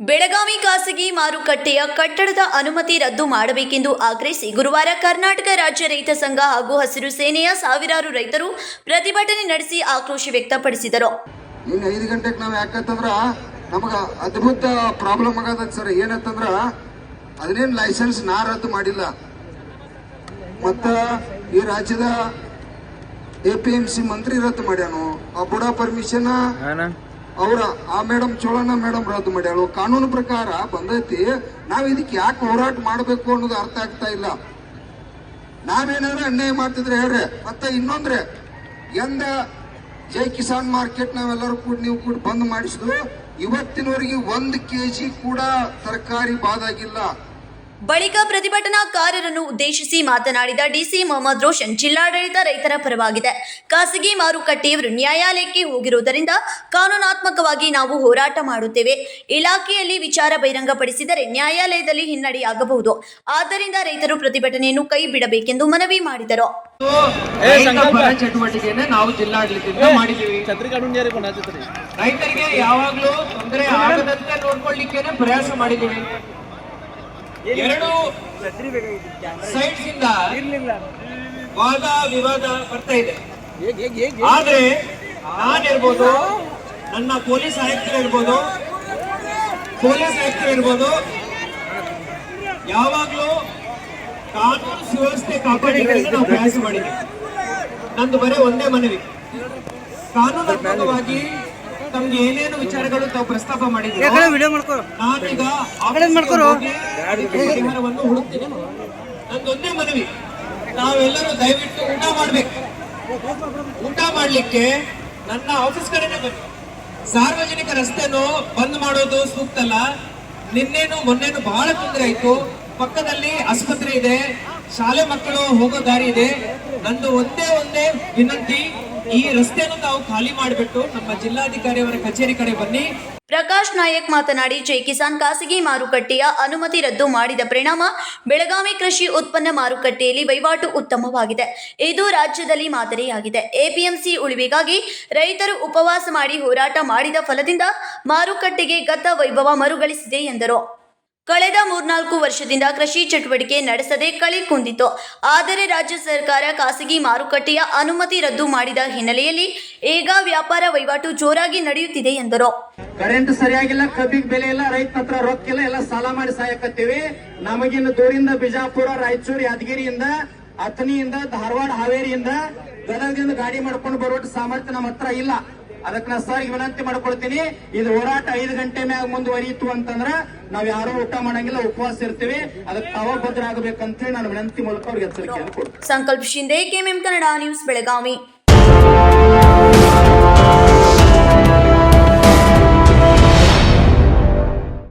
ಬೆಳಗಾವಿ ಖಾಸಗಿ ಮಾರುಕಟ್ಟೆಯ ಕಟ್ಟಡದ ಅನುಮತಿ ರದ್ದು ಮಾಡಬೇಕೆಂದು ಆಗ್ರಹಿಸಿ ಗುರುವಾರ ಕರ್ನಾಟಕ ರಾಜ್ಯ ರೈತ ಸಂಘ ಹಾಗೂ ಹಸಿರು ಸೇನೆಯ ಸಾವಿರಾರು ರೈತರು ಪ್ರತಿಭಟನೆ ನಡೆಸಿ ಆಕ್ರೋಶ ವ್ಯಕ್ತಪಡಿಸಿದರು. ಇನ್ನು ಐದು ಗಂಟೆಗೆ ನಾವು ಯಾಕಂತಂದ್ರ ನಮಗ ಅದ್ಭುತ ಪ್ರಾಬ್ಲಮ್ ಆಗದ ಸರ್ ಏನಂತಂದ್ರ ಅದನ್ನೇನ್ ಲೈಸೆನ್ಸ್ ನಾ ರದ್ದು ಮಾಡಿಲ್ಲ. ಮತ್ತ ಈ ರಾಜ್ಯದ ಎ ಪಿ ಎಂ ಸಿ ಮಂತ್ರಿ ರದ್ದು ಮಾಡ್ಯಾನು. ಆ ಬುಡ ಪರ್ಮಿಷನ್ ಅವ್ರ, ಆ ಮೇಡಮ್ ಚೋಳಣ್ಣ ಮೇಡಮ್ ರದ್ದು ಮಾಡ್ಯಾಳು. ಕಾನೂನು ಪ್ರಕಾರ ಬಂದೈತಿ, ನಾವು ಇದಕ್ಕೆ ಯಾಕೆ ಹೋರಾಟ ಮಾಡಬೇಕು ಅನ್ನೋದು ಅರ್ಥ ಆಗ್ತಾ ಇಲ್ಲ. ನಾವೇನಾದ್ರೆ ಅನ್ಯಾಯ ಮಾಡ್ತಿದ್ರೆ ಹೇಳ್ರಿ. ಮತ್ತೆ ಇನ್ನೊಂದ್ರೆ, ಎಂದ ಜೈ ಕಿಸಾನ್ ಮಾರ್ಕೆಟ್ ನಾವೆಲ್ಲರೂ ಕೂಡ ನೀವು ಕೂಡ ಬಂದ್ ಮಾಡಿಸಿದ್ರು, ಇವತ್ತಿನವರೆಗೆ ಒಂದು ಕೆಜಿ ಕೂಡ ತರಕಾರಿ ಬಾದಾಗಿಲ್ಲ. ಬಳಿಕ ಪ್ರತಿಭಟನಾಕಾರರನ್ನು ಉದ್ದೇಶಿಸಿ ಮಾತನಾಡಿದ ಡಿಸಿ ಮೊಹಮ್ಮದ್ ರೋಷನ್ ಜಿಲ್ಲಾಡಳಿತ ರೈತರ ಪರವಾಗಿದೆ. ಖಾಸಗಿ ಮಾರುಕಟ್ಟೆಯವರು ನ್ಯಾಯಾಲಯಕ್ಕೆ ಹೋಗಿರುವುದರಿಂದ ಕಾನೂನಾತ್ಮಕವಾಗಿ ನಾವು ಹೋರಾಟ ಮಾಡುತ್ತೇವೆ. ಇಲಾಖೆಯಲ್ಲಿ ವಿಚಾರ ಬಹಿರಂಗಪಡಿಸಿದರೆ ನ್ಯಾಯಾಲಯದಲ್ಲಿ ಹಿನ್ನಡೆಯಾಗಬಹುದು. ಆದ್ದರಿಂದ ರೈತರು ಪ್ರತಿಭಟನೆಯನ್ನು ಕೈ ಬಿಡಬೇಕೆಂದು ಮನವಿ ಮಾಡಿದರು. ರೈತರಿಗೆ ಯಾವಾಗಲೂ ತೊಂದರೆ ಆಗದಂತೆ ನೋಡ್ಕೊಳ್ಳಿಕ್ಕೆ ಪ್ರಯಾಸ ಮಾಡಿದ್ದೀವಿ. ಎರಡು ಸೈಡ್ಸ್ ಇಂದ ವಾದ ವಿವಾದ ಬರ್ತಾ ಇದೆ. ಆದ್ರೆ ನಾನಿರ್ಬೋದು ನನ್ನ ಪೊಲೀಸ್ ಆಯುಕ್ತರು ಇರ್ಬೋದು ಪೊಲೀಸ್ ಆಯುಕ್ತರು ಇರ್ಬೋದು ಯಾವಾಗ್ಲೂ ಕಾನೂನು ಸುವ್ಯವಸ್ಥೆ ಕಾಪಾಡಿಕೊಳ್ಳಲು ನಾವು ಪ್ರಯಾಸ ಮಾಡಿದ್ದೀವಿ. ನಂದು ಬರೀ ಒಂದೇ ಮನವಿ. ಕಾನೂನಾತ್ಮಕವಾಗಿ ತಮ್ಗೆ ಏನೇನು ವಿಚಾರಗಳು ತಾವು ಪ್ರಸ್ತಾಪ ಮಾಡಿದ್ದೀರಿ ನಾನೀಗ ಪರಿಹಾರವನ್ನು ಹುಡುಕ್ತೀನಿ. ನಂದೊಂದೇ ಮನವಿ. ನಾವೆಲ್ಲರೂ ದಯವಿಟ್ಟು ಊಟ ಮಾಡ್ಬೇಕು. ಊಟ ಮಾಡ್ಲಿಕ್ಕೆ ನನ್ನ ಆಫೀಸ್ ಕಡೆನೆ ಬನ್ನಿ. ಸಾರ್ವಜನಿಕ ರಸ್ತೆನು ಬಂದ್ ಮಾಡೋದು ಸೂಕ್ತ ಅಲ್ಲ. ನಿನ್ನೇನು ಮೊನ್ನೆನು ಬಹಳ ತೊಂದರೆ ಆಯ್ತು. ಪಕ್ಕದಲ್ಲಿ ಆಸ್ಪತ್ರೆ ಇದೆ. ಶಾಲೆ ಮಕ್ಕಳು ಹೋಗೋ ದಾರಿ ಇದೆ. ನಂದು ಒಂದೇ ಒಂದೇ ವಿನಂತಿ. ಈ ರಸ್ತೆಯನ್ನು ನಾವು ಖಾಲಿ ಮಾಡಿಬಿಟ್ಟು ನಮ್ಮ ಜಿಲ್ಲಾಧಿಕಾರಿಯವರ ಕಚೇರಿ ಕಡೆ ಬನ್ನಿ. ಪ್ರಕಾಶ್ ನಾಯಕ್ ಮಾತನಾಡಿ, ಜೈ ಕಿಸಾನ್ ಖಾಸಗಿ ಮಾರುಕಟ್ಟೆಯ ಅನುಮತಿ ರದ್ದು ಮಾಡಿದ ಪರಿಣಾಮ ಬೆಳಗಾವಿ ಕೃಷಿ ಉತ್ಪನ್ನ ಮಾರುಕಟ್ಟೆಯಲ್ಲಿ ವಹಿವಾಟು ಉತ್ತಮವಾಗಿದೆ. ಇದು ರಾಜ್ಯದಲ್ಲಿ ಮಾದರಿಯಾಗಿದೆ. ಎಪಿಎಂಸಿ ಉಳಿವಿಗಾಗಿ ರೈತರು ಉಪವಾಸ ಮಾಡಿ ಹೋರಾಟ ಮಾಡಿದ ಫಲದಿಂದ ಮಾರುಕಟ್ಟೆಗೆ ಗತ ವೈಭವ ಮರುಗಳಿಸಿದೆ ಎಂದರು. ಕಳೆದ ಮೂರ್ನಾಲ್ಕು ವರ್ಷದಿಂದ ಕೃಷಿ ಚಟುವಟಿಕೆ ನಡೆಸದೆ ಕಳೆ ಕುಂದಿತು ಆದರೆ ರಾಜ್ಯ ಸರ್ಕಾರ ಖಾಸಗಿ ಮಾರುಕಟ್ಟೆಯ ಅನುಮತಿ ರದ್ದು ಮಾಡಿದ ಹಿನ್ನೆಲೆಯಲ್ಲಿ ಈಗ ವ್ಯಾಪಾರ ವಹಿವಾಟು ಜೋರಾಗಿ ನಡೆಯುತ್ತಿದೆ ಎಂದರು. ಕರೆಂಟ್ ಸರಿಯಾಗಿಲ್ಲ ಕಬ್ಬಿಗೆ ಬೆಲೆ ಇಲ್ಲ, ರೈತ ಪತ್ರ ರೊಕ್ಕಿಲ್ಲ, ಎಲ್ಲ ಸಾಲ ಮಾಡಿ ಸಾಯಕತ್ತೀವಿ. ನಮಗಿನ್ನು ದೂರಿಂದ ಬಿಜಾಪುರ, ರಾಯಚೂರು, ಯಾದಗಿರಿಯಿಂದ, ಅಥಣಿಯಿಂದ, ಧಾರವಾಡ, ಹಾವೇರಿಯಿಂದ ಗದಗದಿಂದ ಗಾಡಿ ಮಾಡ್ಕೊಂಡು ಬರುವ ಸಾಮರ್ಥ್ಯ ನಮ್ಮ ಹತ್ರ ಇಲ್ಲ. ಅದಕ್ಕೆ ನಾ ಸರ್ ವಿನಂತಿ ಮಾಡ್ಕೊಳ್ತೀನಿ, ಇದು ಹೋರಾಟ ಐದು ಗಂಟೆ ಮ್ಯಾಗ ಮುಂದುವರಿಯಿತು ಅಂತಂದ್ರ ನಾವ್ ಯಾರು ಊಟ ಮಾಡಂಗಿಲ್ಲ, ಉಪವಾಸ ಇರ್ತೀವಿ. ಅದಕ್ಕೆ ತಾವ ನಾನು ವಿನಂತಿ ಮೂಲಕ ಅವ್ರಿಗೆ ಎಚ್ಚರಿಕೆಯನ್ನು ಕೊಡ್ತೀನಿ. Sankalp Shinde, KMM Kannada news, Belagavi.